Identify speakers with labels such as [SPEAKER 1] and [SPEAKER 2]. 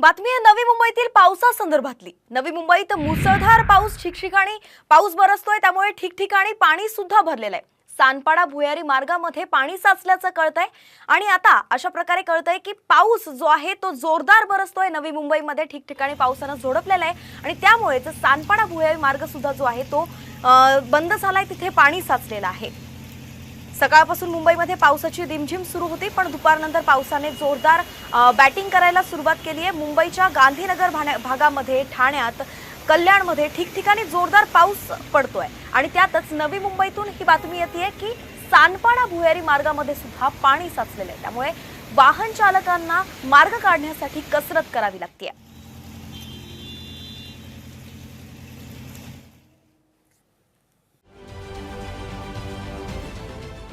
[SPEAKER 1] बातमी आहे नवी मुंबईतील पावसासंदर्भातली नवी मुंबईत मुसळधार पाऊस ठिकठिकाणी पाऊस बरसतोय त्यामुळे ठिकठिकाणी पाणी सुद्धा भरलेलं आहे सानपाडा भुयारी मार्गामध्ये पाणी साचल्याचं कळतंय आणि आता अशा प्रकारे कळतंय की पाऊस जो आहे तो जोरदार बरसतोय. नवी मुंबईमध्ये ठिकठिकाणी पावसानं झोडपलेला आहे आणि त्यामुळेच सानपाडा भुयारी मार्ग सुद्धा जो आहे तो बंद झालाय तिथे पाणी साचलेलं आहे. सकाळपासून मुंबईमध्ये पावसाची रिमझिम सुरू होती पण दुपारनंतर पावसाने जोरदार बॅटिंग करायला सुरुवात केली आहे. मुंबईच्या गांधीनगर भाण्या- भागामध्ये ठाण्यात कल्याणमध्ये ठिकठिकाणी जोरदार पाऊस पडतोय. आणि त्यातच नवी मुंबईतून ही बातमी येते की सानपाडा भुयारी मार्गामध्ये सुद्धा पाणी साचलेलं आहे. त्यामुळे वाहन चालकांना मार्ग काढण्यासाठी कसरत करावी लागते.